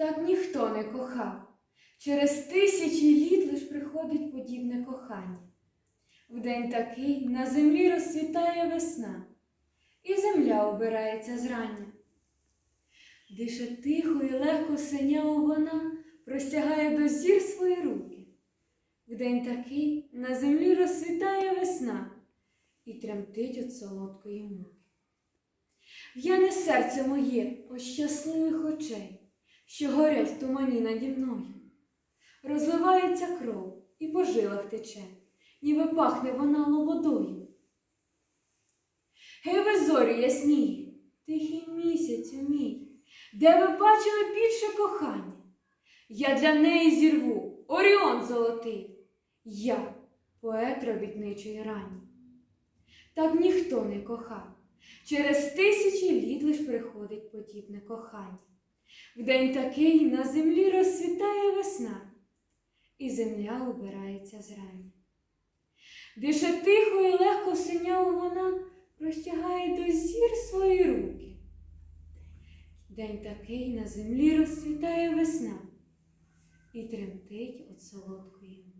Так ніхто не кохав. Через тисячі літ лиш приходить подібне кохання. В день такий на землі розцвітає весна, і земля обирається зрання. Дише тихо і легко синяво вона простягає до зір свої руки. В день такий на землі розцвітає весна і тремтить від солодкої муки. В'яне серце моє ось щасливих очей, що горять в тумані наді мною. Розливається кров і по жилах тече, ніби пахне вона лободою. Гей, ви зорі ясні, тихий місяцю мій, де ви бачили більше кохання? Я для неї зірву Оріон золотий, я поет робітничої рані. Так ніхто не кохав. Через тисячі літ лиш приходить подібне кохання. В день такий на землі розцвітає весна, і земля убирається зрань. Дише тихо і легко синяво вона простягає до зір свої руки. День такий на землі розцвітає весна і тремтить від солодкої.